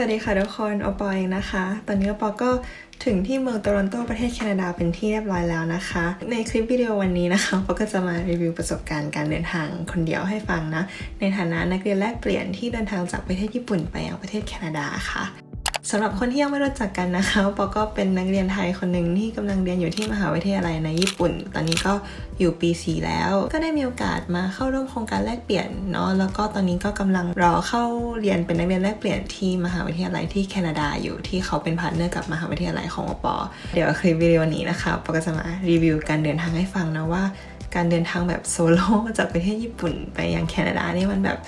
วัสดีค่ะทุกคนอปอเองนะคะ ตอนนี้อปอก็ถึงที่เมืองโตรอนโตประเทศแคนาดาเป็นที่เรียบร้อยแล้วนะคะ ในคลิปวิดีโอวันนี้นะคะอปอก็จะมารีวิวประสบการณ์การเดินทางคนเดียวให้ฟังนะ ในฐานะนักเรียนแลกเปลี่ยนที่เดินทางจากประเทศญี่ปุ่นไปยังประเทศแคนาดาค่ะ สำหรับคนที่ยังไม่รู้จักกันนะคะปอก็เป็นนักเรียนไทยคนหนึ่งที่กำลังเรียนอยู่ที่มหาวิทยาลัยในญี่ปุ่น ตอนนี้ก็อยู่ปี 4 แล้ว ก็ได้มีโอกาสมาเข้าร่วมโครงการแลกเปลี่ยนเนาะแล้วก็ตอนนี้ก็กำลังรอเข้าเรียนเป็นนักเรียนแลกเปลี่ยนที่มหาวิทยาลัยที่แคนาดาอยู่ที่เขาเป็นพาร์ทเนอร์กับมหาวิทยาลัยของปอเดี๋ยวคลิปวิดีโอนี้นะคะปอก็จะมารีวิวการเดินทางให้ฟังนะว่า การเดินทางแบบโซโล่จากประเทศญี่ปุ่นไปยังแคนาดานี่มันแบบ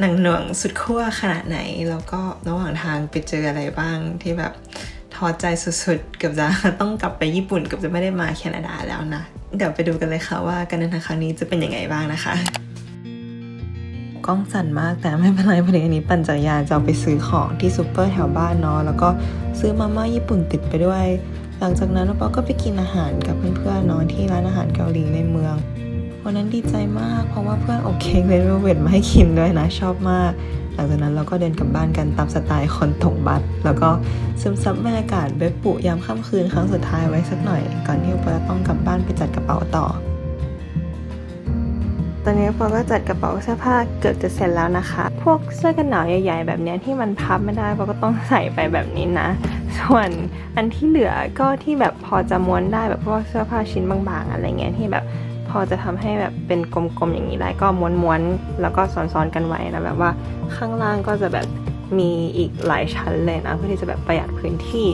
หนังหน่วงสุดขั้วขนาดไหน แล้วก็ระหว่างทางไปเจออะไรบ้างที่แบบท้อใจสุดๆ เกือบจะต้องกลับไปญี่ปุ่นเกือบจะไม่ได้มาแคนาดาแล้วนะ เดี๋ยวไปดูกันเลยค่ะว่าการเดินทางครั้งนี้จะเป็นยังไงบ้างนะคะ กล้องสั่นมากแต่ไม่เป็นไรพอดีอันนี้ปั่นจักรยานจะเอาไปซื้อของที่ซูเปอร์แถวบ้านเนาะแล้วก็ซื้อมาม่าญี่ปุ่นติดไปด้วย หลังจากนั้นปอก็ไปกินอาหารกับเพื่อนๆเนาะที่ร้านอาหารเกาหลีในเมือง วันนั้นดีใจมาก เพราะว่าเพื่อนอบเค้กเลเวเวทมาให้กินด้วยนะชอบมาก หลังจากนั้นเราก็เดินกลับบ้านกันตามสไตล์คนตกบัสแล้วก็ซึมซับบรรยากาศเบบปุยามค่ำคืนครั้งสุดท้ายไว้สักหน่อย ก่อนที่ปอจะต้องกลับบ้านไปจัดกระเป๋าต่อ ตอนนี้ปอก็จัดกระเป๋าเสื้อผ้าเกือบจะเสร็จแล้วนะคะ พวกเสื้อกันหนาวใหญ่ ๆ แบบนี้ที่มันพับไม่ได้ปอก็ต้องใส่ไปแบบนี้นะส่วนอันที่เหลือก็ที่แบบพอจะม้วนได้แบบพวกเสื้อผ้าชิ้นบางๆ อะไรเงี้ยที่แบบ พอจะทำให้แบบเป็นกลมๆอย่างนี้ได้ก็ม้วนๆแล้วก็ซ้อนๆกันไว้นะแบบว่าข้างล่างก็จะแบบมีอีกหลายชั้นเลยนะเพื่อที่จะแบบประหยัดพื้นที่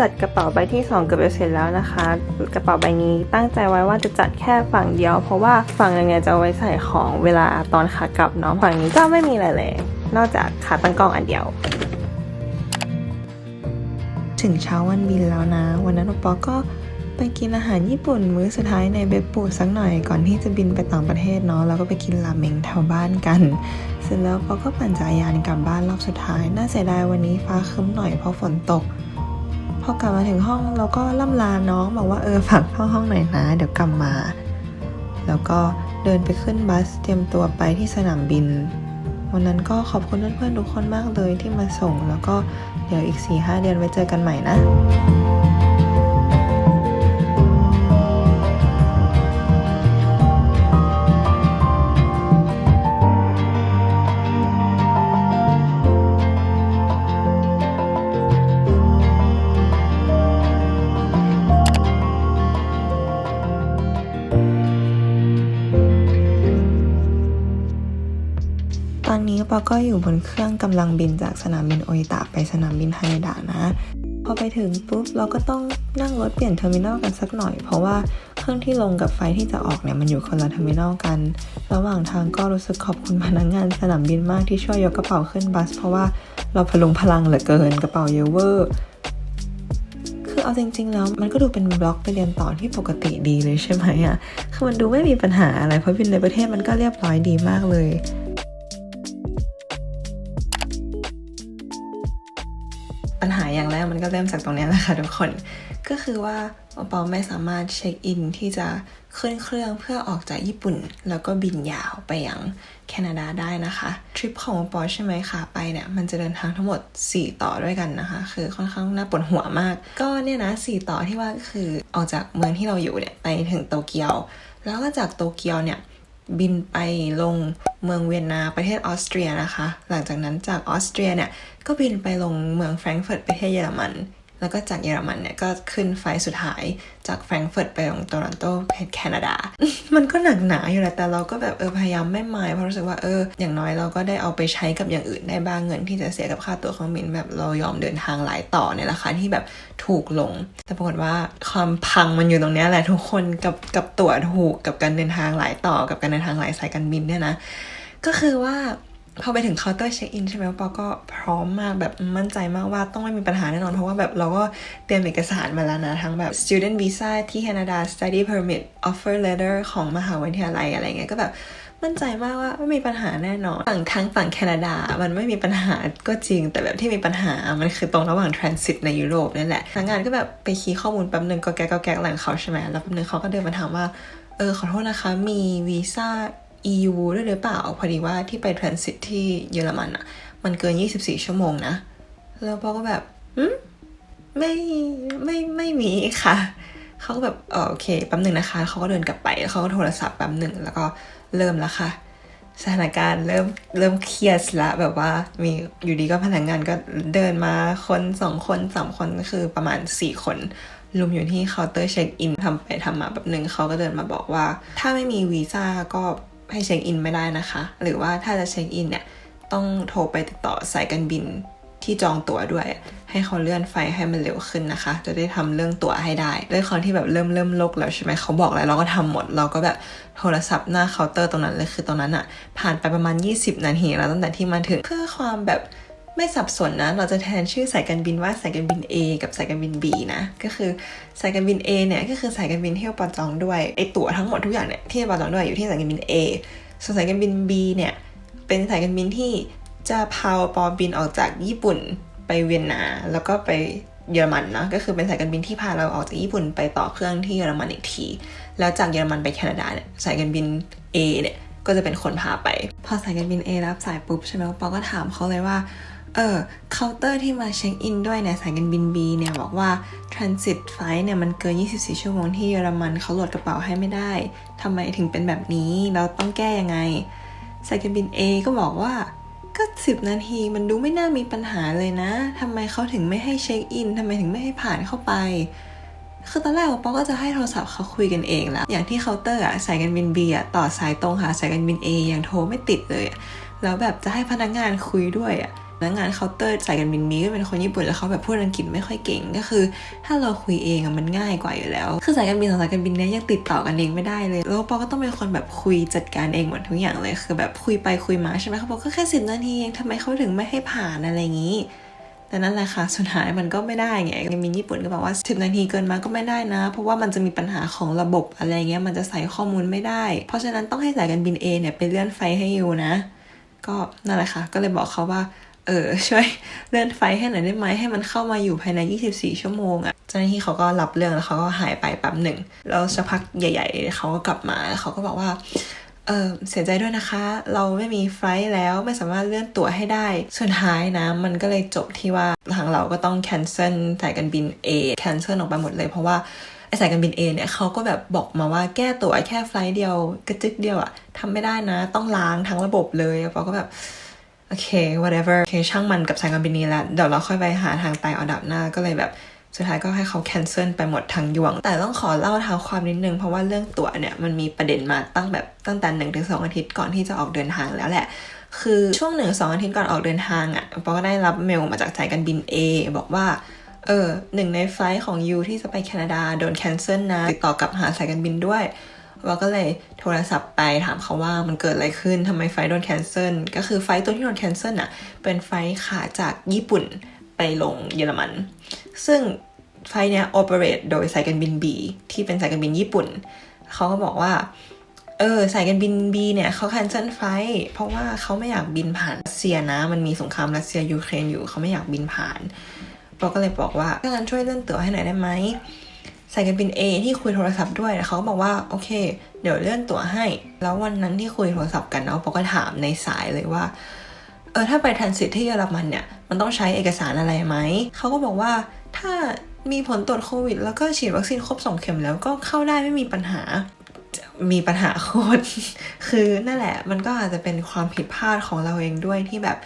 จัดกระเป๋าใบที่ 2 เกือบจะเสร็จแล้วนะคะ กระเป๋าใบนี้ตั้งใจไว้ว่าจะจัดแค่ฝั่งเดียว เพราะว่าฝั่งนึงเนี่ยจะเอาไว้ใส่ของเวลาตอนขากลับเนาะฝั่งนี้ก็ไม่มีอะไรเลย นอกจากขาตั้งกล้องอันเดียว ถึงเช้าวันบินแล้วนะ วันนั้นปอก็ไปกินอาหารญี่ปุ่นมื้อสุดท้ายในเบปปูสักหน่อยก่อนที่จะบินไปต่างประเทศเนาะแล้วก็ไปกินราเมงแถวบ้านกัน เสร็จแล้วปอก็ปั่นจักรยานกลับบ้านรอบสุดท้าย น่าเสียดายวันนี้ฟ้าครึ้มหน่อยเพราะฝนตก พอกลับมาถึงห้องเราก็ล่ำลาน้องบอกว่าเออฝากเข้าห้องหน่อยนะ เดี๋ยวกลับมา แล้วก็เดินไปขึ้นบัสเตรียมตัวไปที่สนามบิน วันนั้นก็ขอบคุณเพื่อนๆทุกคนมากเลยที่มาส่ง แล้วก็เดี๋ยวอีก4-5เดือนไว้เจอกันใหม่นะ นี้ปอก็อยู่บนเครื่องกำลังบินจากสนามบินโออิตะไปสนามบินฮาเนดะนะ พอไปถึงปุ๊บเราก็ต้องนั่งรถเปลี่ยนเทอร์มินอลกันสักหน่อย เพราะว่าเครื่องที่ลงกับไฟที่จะออกเนี่ยมันอยู่คนละเทอร์มินอลกัน ระหว่างทางก็รู้สึกขอบคุณพนักงานสนามบินมากที่ช่วยยกกระเป๋าขึ้นบัส เพราะว่าเราพลุงพลังเหลือเกินกระเป๋าเยอะเวอร์คือเอาจริงๆแล้วมันก็ดูเป็นบล็อกไปเรียนต่อที่ปกติดีเลยใช่ไหมอะ คือมันดูไม่มีปัญหาอะไรเพราะบินในประเทศมันก็เรียบร้อยดีมากเลย อย่างแรกมันก็เริ่มจากตรงนี้แหละค่ะทุกคน ก็คือว่าโอปอไม่สามารถเช็คอินที่จะขึ้นเครื่องเพื่อออกจากญี่ปุ่น แล้วก็บินยาวไปยังแคนาดาได้นะคะทริปของโอปอใช่ไหมคะไปเนี่ยมันจะเดินทางทั้งหมด 4 ต่อด้วยกันนะคะ คือค่อนข้างน่าปวดหัวมาก ก็เนี่ยนะ4ต่อที่ว่าก็คือออกจากเมืองที่เราอยู่เนี่ยไปถึงโตเกียว แล้วก็จากโตเกียวเนี่ย บินไปลงเมืองเวียนนาประเทศออสเตรียนะคะ หลังจากนั้นจากออสเตรียเนี่ยก็บินไปลงเมืองแฟรงก์เฟิร์ตประเทศเยอรมัน แล้วก็จากเยอรมันเนี่ยก็ขึ้นไฟสุดท้ายจากแฟรงก์เฟิร์ตไปลงโตรอนโตเทศแคนาดา มันก็หนักหนาอยู่แหละแต่เราก็แบบเออพยายามไม่มายเพราะรู้สึกว่าเอออย่างน้อยเราก็ได้เอาไปใช้กับอย่างอื่นได้บ้างเงินที่จะเสียกับค่าตั๋วเครื่องบินแบบเรายอมเดินทางหลายต่อในราคาที่แบบถูกลง แต่ปรากฏว่าความพังมันอยู่ตรงนี้แหละทุกคนกับกับตั๋วถูกกับการเดินทางหลายต่อกับการเดินทางหลายสายการบินเนี่ยนะก็คือว่า พอไปถึงเคาน์เตอร์เช็คอินใช่ไหมปอก็พร้อมมากแบบมั่นใจมากว่าต้องไม่มีปัญหาแน่นอน เพราะว่าแบบเราก็เตรียมเอกสารมาแล้วนะ ทั้งแบบ student visa ที่แคนาดา study permit offer letter ของมหาวิทยาลัยอะไรเงี้ยก็แบบมั่นใจมากว่าไม่มีปัญหาแน่นอนฝั่งทางฝั่งแคนาดา มันไม่มีปัญหาก็จริง แต่แบบที่มีปัญหา มันคือตรงระหว่างทรานสิตในยุโรปนี่แหละทางงานก็แบบไปคีย์ข้อมูลแป๊บหนึ่งก็แก๊กก็แก๊กหลังเขาใช่ไหมแล้วแป๊บหนึงเขาก็เดินมาถามว่าเออขอโทษนะคะมีวีซ่า EU ด้วยหรือเปล่า พอดีว่าที่ไปทรานสิตที่เยอรมันอะมันเกิน 24 ชั่วโมงนะ แล้วปอก็แบบอืมไม่ไม่ไม่มีค่ะ เขาก็แบบออโอเคแป๊บหนึ่งนะคะ เขาก็เดินกลับไปแล้วเขาก็โทรศัพท์แป๊บหนึ่งแล้วก็เริ่มแล้วค่ะสถานการณ์เริ่มเริ่มเครียดละแบบว่ามีอยู่ดีก็พนักงานก็เดินมาคนสองคนสามคนก็คือประมาณสี่คนรวมอยู่ที่เคาน์เตอร์เช็คอินทำไปทำมาแบบหนึ่งเขาก็เดินมาบอกว่า ถ้าไม่มีวีซ่าก็ ให้เช็คอินไม่ได้นะคะ หรือว่าถ้าจะเช็คอินเนี่ยต้องโทรไปติดต่อสายการบินที่จองตั๋วด้วย ให้เขาเลื่อนไฟให้มันเร็วขึ้นนะคะ จะได้ทำเรื่องตั๋วให้ได้ด้วยความที่แบบเริ่มเริ่มโลกแล้วใช่ไหมเขาบอกแล้วเราก็ทำหมด เราก็แบบโทรศัพท์หน้าเคาน์เตอร์ตรงนั้นเลยคือตรงนั้นอะผ่านไปประมาณ 20 นาทีแล้วตั้งแต่ที่มาถึงเพื่อความแบบ ไม่สับสนนะ เราจะแทนชื่อสายการบินว่าสายการบิน A กับสายการบิน B นะ ก็คือสายการบิน A เนี่ยก็คือสายการบินที่ปอจองด้วยไอตั๋วทั้งหมดทุกอย่างเนี่ยที่ปอจองด้วยอยู่ที่สายการบิน A ส่วนสายการบิน B เนี่ยเป็นสายการบินที่จะพาปอบินออกจากญี่ปุ่นไปเวียนนาแล้วก็ไปเยอรมันนะก็คือเป็นสายการบินที่พาเราออกจากญี่ปุ่นไปต่อเครื่องที่เยอรมันอีกที แล้วจากเยอรมันไปแคนาดาเนี่ยสายการบิน A เนี่ยก็จะเป็นคนพาไป พอสายการบิน A รับสายปุ๊บใช่ไหมปอก็ถามเขาเลยว่า เออเคาน์เตอร์ที่มาเช็คอินด้วยเนี่ยสายการบิน B เนี่ยบอกว่า transit flight เนี่ยมันเกิน 24 ชั่วโมงที่เยอรมันเขาโหลดกระเป๋าให้ไม่ได้ทำไมถึงเป็นแบบนี้เราต้องแก้ยังไงสายการบิน A ก็บอกว่าก็สิบนาทีมันดูไม่น่ามีปัญหาเลยนะทำไมเขาถึงไม่ให้เช็คอินทำไมถึงไม่ให้ผ่านเข้าไปคือตอนแรกป๊อกก็จะให้โทรศัพท์เขาคุยกันเองแล้ว อย่างที่เคาน์เตอร์อะสายการบิน B อะต่อสายตรงหาสายการบิน A ยังโทรไม่ติดเลยแล้วแบบจะให้พนักงานคุยด้วยอะ นักงานเคาน์เตอร์สายการบิน B ก็เป็นคนญี่ปุ่นแล้วเขาแบบพูดอังกฤษไม่ค่อยเก่งก็คือ ถ้าเราคุยเองอะมันง่ายกว่าอยู่แล้ว คือสายการบินสองสายการบินเนี้ยยังติดต่อกันเองไม่ได้เลยแล้วปอก็ต้องเป็นคนแบบคุยจัดการเองหมดทุกอย่างเลยคือแบบคุยไปคุยมาใช่ไหมเขาบอกก็แค่สิบนาทีเองทำไมเขาถึงไม่ให้ผ่านอะไรอย่างนี้แต่นั่นแหละค่ะ สุดท้ายมันก็ไม่ได้ไงมีญี่ปุ่นก็บอกว่าสิบนาทีเกินมาก็ไม่ได้นะ เพราะว่ามันจะมีปัญหาของระบบอะไรเงี้ย มันจะใส่ข้อมูลไม่ได้ เพราะฉะนั้นต้องให้สายการบิน A เนี่ยไปเลื่อนไฟให้อยู่นะ ก็นั่นแหละค่ะ ก็เลยบอกเขาว่า เออช่วยเลื่อนไฟให้หน่อยได้ไหมให้มันเข้ามาอยู่ภายใน 24 ชั่วโมงอะ่ะเจ้าหน้าที่เขาก็รับเรื่องแล้วเขาก็หายไปแป๊บหนึ่งแล้วสักพักใหญ่ ๆ เขาก็กลับมาเขาก็บอกว่าเออเสียใจด้วยนะคะ เราไม่มีไฟล์แล้วไม่สามารถเลื่อนตั๋วให้ได้ สุดท้ายนะ มันก็เลยจบที่ว่าทางเราก็ต้อง cancel สายการบิน A cancel ออกไปหมดเลยเพราะว่าไอสายการบิน A เนี่ยเขาก็แบบบอกมาว่าแก้ตั๋วแค่ไฟล์เดียวกระจึกเดียวอะทำไม่ได้นะ ต้องล้างทั้งระบบเลยปอก็แบบ โอเค whatever โอเคช่างมันกับสายการบินนี้แล้ว เดี๋ยวเราค่อยไปหาทางไต่เอาดับหน้าก็เลยแบบสุดท้ายก็ให้เขา cancel ไปหมดทางยวง แต่ต้องขอเล่าทางความนิดนึง เพราะว่าเรื่องตั๋วเนี่ยมันมีประเด็นมาตั้งแบบตั้งแต่หนึ่งถึงสองอาทิตย์ก่อนที่จะออกเดินทางแล้วแหละ คือช่วงหนึ่งสองอาทิตย์ก่อนออกเดินทางอะ่ะปอก็ได้รับเมลมาจากสายการบิน A บอกว่าเออหนึ่งในไฟล์ของยูที่จะไปแคนาดาโดน cancel นะติดต่อกลับหาสายการบินด้วย เราก็เลยโทรศัพท์ไปถามเขาว่ามันเกิดอะไรขึ้นทำไมไฟล์โดนแคนเซิลก็คือไฟล์ตัวที่โดนแคนเซิลอะเป็นไฟล์ขาจากญี่ปุ่นไปลงเยอรมัน ซึ่งไฟล์เนี้ยโอเปเรตโดยสายการบิน B ที่เป็นสายการบินญี่ปุ่น เขาก็บอกว่า เออสายการบิน B เนี่ยเขาแคนเซิลไฟล์เพราะว่าเขาไม่อยากบินผ่านรัสเซียนะ มันมีสงครามรัสเซียยูเครนอยู่เขาไม่อยากบินผ่านเราก็เลยบอกว่าถ้างั้นช่วยเลื่อนตั๋วให้หน่อยได้ไหม สายการบิน A ที่คุยโทรศัพท์ด้วยเขาก็บอกว่าโอเค เดี๋ยวเลื่อนตั๋วให้ แล้ววันนั้นที่คุยโทรศัพท์กันเนาะปอก็ถามในสายเลยว่าเออถ้าไปทรานสิตที่เยอรมันเนี่ยมันต้องใช้เอกสารอะไรไหมเขาก็บอกว่าถ้ามีผลตรวจโควิด แล้วก็ฉีดวัคซีนครบสองเข็มแล้วก็เข้าได้ไม่มีปัญหามีปัญหาโคตรคือนั่นแหละมันก็อาจจะเป็นความผิดพลาดของเราเองด้วยที่แบบ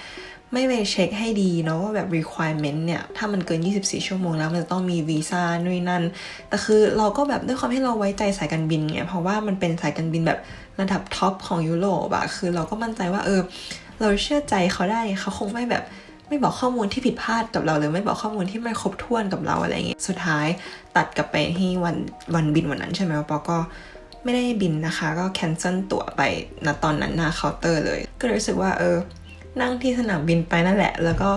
ไม่ไปเช็คให้ดีเนาะว่าแบบ requirement เนี่ย ถ้ามันเกิน 24 ชั่วโมงแล้วมันจะต้องมีวีซ่านู่นนั่น แต่คือเราก็แบบด้วยความที่เราไว้ใจสายการบินไงเพราะว่ามันเป็นสายการบินแบบระดับท็อปของยุโรปอะคือเราก็มั่นใจว่าเออ เราเชื่อใจเขาได้เขาคงไม่แบบไม่บอกข้อมูลที่ผิดพลาดกับเราหรือไม่บอกข้อมูลที่ไม่ครบถ้วนกับเราอะไรอย่างเงี้ยสุดท้ายตัดกลับไปที่วันวันบินวันนั้นใช่ไหมปอก็ไม่ได้บินนะคะ ก็แคนเซิลตั๋วไปณตอนนั้นหน้าเคาน์เตอร์เลย ก็รู้สึกว่าเออ นั่งที่สนามบินไปนั่นแหละ แล้วก็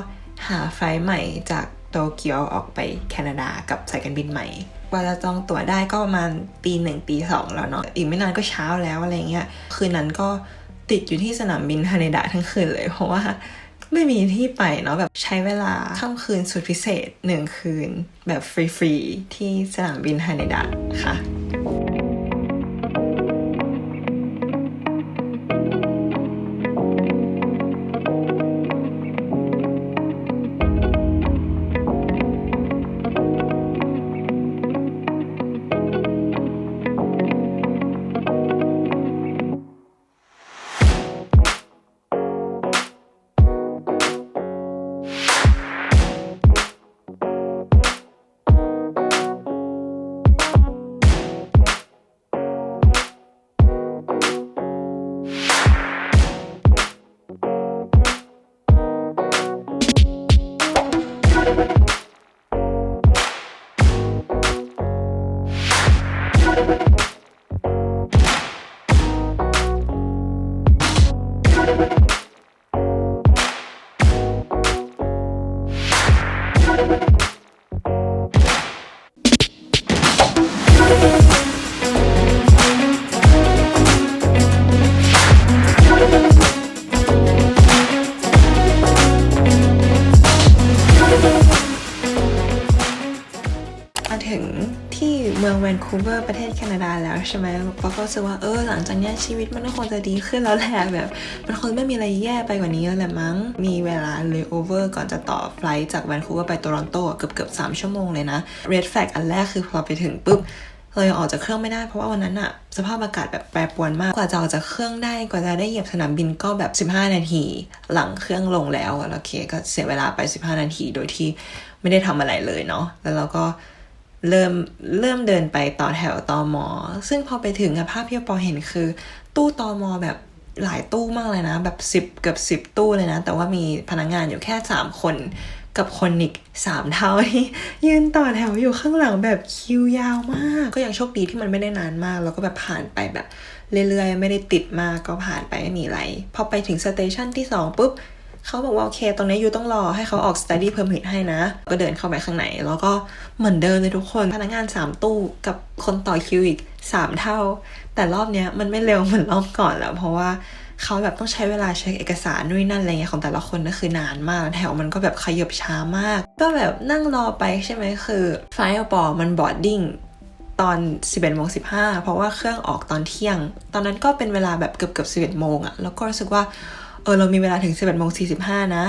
หาไฟล์ใหม่จากโตเกียวออกไปแคนาดากับสายการบินใหม่กว่าจะจองตั๋วได้ก็ประมาณตีหนึ่งตีสองแล้วเนาะอีกไม่นานก็เช้าแล้วอะไรเงี้ยคืนนั้นก็ติดอยู่ที่สนามบินฮาเนดะทั้งคืนเลย เพราะว่าไม่มีที่ไปเนาะแบบใช้เวลาค่ำคืนสุดพิเศษหนึ่งคืน แบบฟรีๆที่สนามบินฮาเนดะค่ะ แวนคูเวอร์ประเทศแคนาดาแล้วใช่ไหมปอก็รู้สึกว่าเออหลังจากนี้ชีวิตมันก็คงจะดีขึ้นแล้วแหละแบบ มันคงไม่มีอะไรแย่ไปกว่านี้แล้วแหละมั้ง มีเวลาเลยโอเวอร์ก่อนจะต่อไฟลท์จากแวนคูเวอร์ไปโตรอนโตเกือบเกือบสามชั่วโมงเลยนะ red flag อันแรกคือพอไปถึงปุ๊บเรายังออกจากเครื่องไม่ได้เพราะว่าวันนั้นอะสภาพอากาศแบบแปรปรวนมาก กว่าจะออกจากเครื่องได้กว่าจะได้เหยียบสนามบินก็แบบ 15 นาที หลังเครื่องลงแล้วอะโอเคก็เสียเวลาไป 15 นาทีโดยที่ไม่ได้ทำอะไรเลยเนาะแล้วเราก็ เริ่มเริ่มเดินไปต่อแถวตอมอ ซึ่งพอไปถึงอะภาพที่ปอเห็นคือ ตู้ตอมอแบบหลายตู้มากเลยนะ แบบสิบเกือบสิบตู้เลยนะ แต่ว่ามีพนักงงานอยู่แค่สามคนกับคนอีกสามเท่าที่ยืนต่อแถวอยู่ข้างหลังแบบคิวยาวมาก ก็ยังโชคดีที่มันไม่ได้นานมาก แล้วก็แบบผ่านไปแบบเรื่อยๆ ไม่ได้ติดมากก็ผ่านไปไม่มีไร พอไปถึงสเตชันที่สองปุ๊บ เขาบอกว่าโอเค ตรงนี้ยูต้องรอให้เขาออก study permit ให้นะ ก็เดินเข้าไปข้างในแล้วก็เหมือนเดิมเลยทุกคน พนักงาน 3 ตู้กับคนต่อคิวอีก 3 เท่า แต่รอบเนี้ยมันไม่เร็วเหมือนรอบก่อนแล้ว เพราะว่าเขาแบบต้องใช้เวลาเช็คเอกสารนู่นนนั่นอะไรเงี้ยของแต่ละคนก็คือนานมาก แถวมันก็แบบขยับช้ามาก ก็แบบนั่งรอไปใช่ไหมคือไฟล์ปอมันบอดดิ้งตอน 11โมง15 เพราะว่าเครื่องออกตอนเที่ยง ตอนนั้นก็เป็นเวลาแบบเกือบเกือบ11โมงอะแล้วก็รู้สึกว่า เออเรามีเวลาถึง11โมง45นะ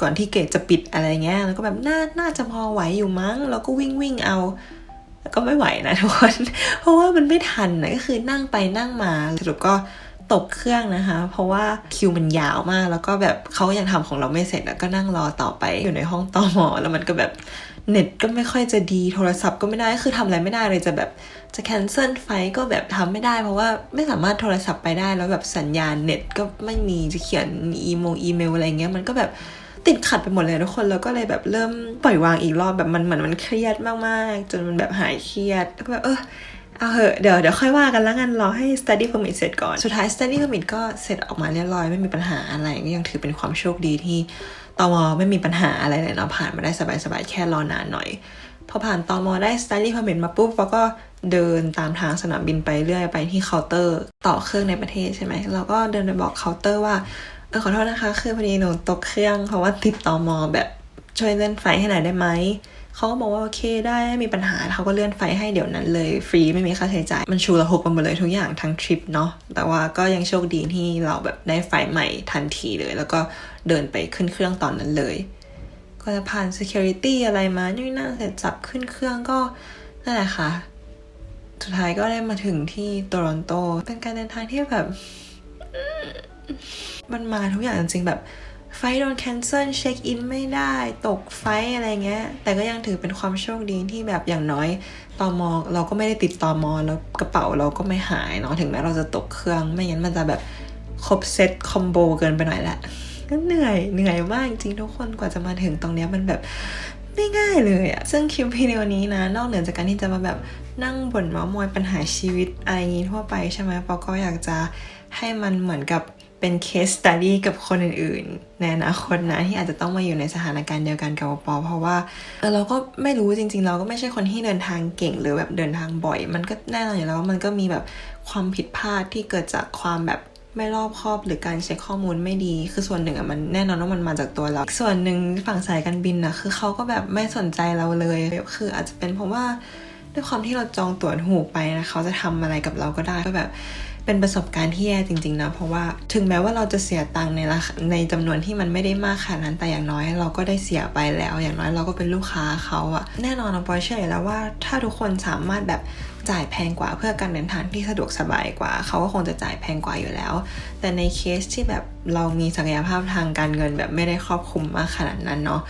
ก่อนที่เกตจะปิดอะไรเงี้ย แล้วก็แบบน่าน่าจะพอไหวอยู่มั้ง แล้วก็วิ่งวิ่งเอาแล้วก็ไม่ไหวนะทุกคน เพราะว่ามันไม่ทันนะก็คือนั่งไปนั่งมาสรุปก็ตกเครื่องนะคะ เพราะว่าคิวมันยาวมาก แล้วก็แบบเขายังทำของเราไม่เสร็จแล้วก็นั่งรอต่อไปอยู่ในห้องต่อหมอ แล้วมันก็แบบเน็ตก็ไม่ค่อยจะดีโทรศัพท์ก็ไม่ได้คือทำอะไรไม่ได้เลยจะแบบ จะแคนเซิลไฟก็แบบทำไม่ได้เพราะว่าไม่สามารถโทรศัพท์ไปได้แล้วแบบสัญญาณเน็ตก็ไม่มีจะเขียนอีโมอีเมลอะไรเงี้ยมันก็แบบติดขัดไปหมดเลยทุกคนแล้วก็เลยแบบเริ่มปล่อยวางอีกรอบแบบมันเหมือนมันเครียดมากๆ จนมันแบบหายเครียดแล้วก็แบบเออเอาเหอะเดี๋ยวเดี๋ยวค่อยว่ากันแล้วกันรอให้ study permit เสร็จก่อน สุดท้าย study permit ก็เสร็จออกมาเรียบร้อยไม่มีปัญหาอะไรก็ยังถือเป็นความโชคดีที่ตมไม่มีปัญหาอะไรเลยเนาะผ่านมาได้สบายๆแค่รอนานหน่อย พอผ่านตอมอได้ study permit มาปุ๊บเราก็เดินตามทางสนามบินไปเรื่อยไปที่เคาน์เตอร์ ต่อเครื่องในประเทศใช่ไหมเราก็เดินไปบอกเคาน์เตอร์ว่าเออขอโทษนะคะ คือพอดีหนูตกเครื่องเพราะว่าติดตอมอแบบช่วยเลื่อนไฟให้หน่อยได้ไหมเขาก็บอกว่าโอเคได้ไม่มีปัญหาเขาก็เลื่อนไฟให้เดี๋ยวนั้นเลยฟรีไม่มีค่าใช้จ่ายมันชูระหกไปหมดเลยทุกอย่างทั้งทริปเนาะแต่ว่าก็ยังโชคดีที่เราแบบได้ไฟใหม่ทันทีเลย แล้วก็เดินไปขึ้นเครื่องตอนนั้นเลย ก็จะผ่าน security อะไรมานี่นั่นเสร็จจับขึ้นเครื่องก็นั่นแหละค่ะ สุดท้ายก็ได้มาถึงที่โตรอนโต เป็นการเดินทางที่แบบ มันมาทุกอย่างจริงๆแบบไฟโดน cancel เช็คอินไม่ได้ตกไฟอะไรเงี้ย แต่ก็ยังถือเป็นความโชคดีที่แบบอย่างน้อยตอมอเราก็ไม่ได้ติดตอมอแล้วกระเป๋าเราก็ไม่หายเนาะถึงแม้เราจะตกเครื่องไม่งั้นมันจะแบบครบเซตคอมโบเกินไปหน่อยแหละ ก็เหนื่อยเหนื่อยมากจริงๆทุกคนกว่าจะมาถึงตรงเนี้ยมันแบบไม่ง่ายเลยอะซึ่งคลิปวิดีโอนี้นะ นอกเหนือจากการที่จะมาแบบนั่งบ่นมามอยปัญหาชีวิตอะไรอย่างงี้ทั่วไปใช่ไหมปอก็อยากจะให้มันเหมือนกับเป็น case study กับคนอื่นๆ ในอนาคตนะที่อาจจะต้องมาอยู่ในสถานการณ์เดียวกันกับปอ เพราะว่าเออเราก็ไม่รู้จริง ๆ เราก็ไม่ใช่คนที่เดินทางเก่งหรือแบบเดินทางบ่อย มันก็แน่นอนอยู่แล้วว่ามันก็มีแบบความผิดพลาดที่เกิดจากความแบบ ไม่รอบคอบหรือการเช็คข้อมูลไม่ดี คือส่วนหนึ่งอะมันแน่นอนว่ามันมาจากตัวเรา ส่วนหนึ่งฝั่งสายการบินนะคือเขาก็แบบไม่สนใจเราเลย คืออาจจะเป็นเพราะว่าด้วยความที่เราจองตั๋วถูกไปนะเขาจะทำอะไรกับเราก็ได้ก็แบบ เป็นประสบการณ์ที่แย่จริงๆนะเพราะว่าถึงแม้ว่าเราจะเสียตังค์ในราคาในจำนวนที่มันไม่ได้มากขนาดนั้นแต่อย่างน้อยเราก็ได้เสียไปแล้ว อย่างน้อยเราก็เป็นลูกค้าเขาอะแน่นอนนะปอยเชื่ออยู่แล้วว่าถ้าทุกคนสามารถแบบจ่ายแพงกว่าเพื่อการเดินทางที่สะดวกสบายกว่า เขาก็คงจะจ่ายแพงกว่าอยู่แล้ว แต่ในเคสที่แบบเรามีศักยภาพทางการเงินแบบไม่ได้ครอบคลุมมากขนาดนั้นเนาะ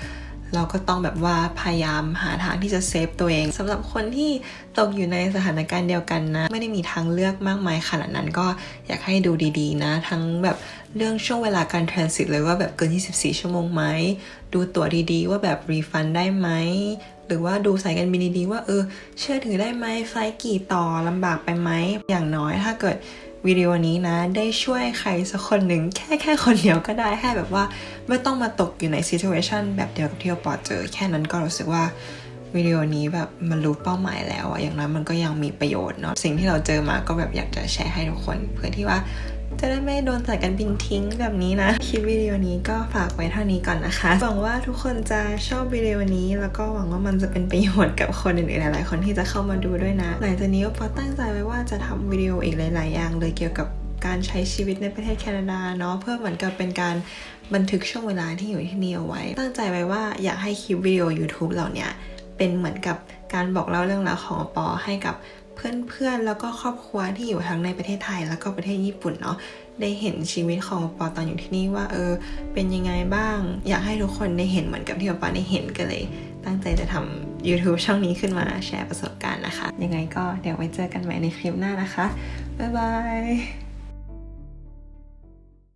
เราก็ต้องแบบว่าพยายามหาทางที่จะเซฟตัวเองสำหรับคนที่ตกอยู่ในสถานการณ์เดียวกันนะ ไม่ได้มีทางเลือกมากมายขนาดนั้นก็อยากให้ดูดีๆนะ ทั้งแบบเรื่องช่วงเวลาการทรานสิตเลยว่าแบบเกิน 24 ชั่วโมงไหม ดูตั๋วดีๆ ว่าแบบรีฟันได้ไหม หรือว่าดูสายการบินดีๆ ว่าเออเชื่อถือได้ไหมไฟกี่ต่อลำบากไปไหมอย่างน้อยถ้าเกิด วิดีโอนี้นะ ได้ช่วยใครสักคนหนึ่งแค่แค่คนเดียวก็ได้ให้แบบว่า ไม่ต้องมาตกอยู่ในซี t u เอชันแบบเดียวกับที่เราปอเจอ แค่นั้นก็รู้สึกว่าวิดีโอนี้แบบมันรู้เป้าหมายแล้วอะอย่างนั้นมันก็ยังมีประโยชน์เนาะสิ่งที่เราเจอมาก็แบบอยากจะแชร์ให้ทุกคน เพื่อที่ว่า จะได้ไม่โดนสายการบินทิ้งแบบนี้นะ คลิปวิดีโอนี้ก็ฝากไว้เท่านี้ก่อนนะคะ หวังว่าทุกคนจะชอบวิดีโอนี้ แล้วก็หวังว่ามันจะเป็นประโยชน์กับคนอื่นๆหลายๆ คนที่จะเข้ามาดูด้วยนะ หลังจากนี้ก็ปอตั้งใจไว้ว่าจะทำวิดีโออีกหลาย ๆ อย่างเลยเกี่ยวกับการใช้ชีวิตในประเทศแคนาดาเนาะเพื่อเหมือนกับเป็นการบันทึกช่วงเวลาที่อยู่ที่นี่เอาไว้ ตั้งใจไว้ว่าอยากให้คลิปวิดีโอ YouTube เหล่านี้เป็นเหมือนกับการบอกเล่าเรื่องราวของปอให้กับ เพื่อนๆ แล้วก็ครอบครัวที่อยู่ทั้งในประเทศไทยแล้วก็ประเทศญี่ปุ่นเนาะได้เห็นชีวิตของปอตอนอยู่ที่นี่ว่าเออเป็นยังไงบ้าง อยากให้ทุกคนได้เห็นเหมือนกับที่ปอได้เห็นกันเลย ตั้งใจจะทำ YouTube ช่องนี้ขึ้นมาแชร์ประสบการณ์นะคะ ยังไงก็เดี๋ยวไว้เจอกันใหม่ในคลิปหน้านะคะ บ๊ายบาย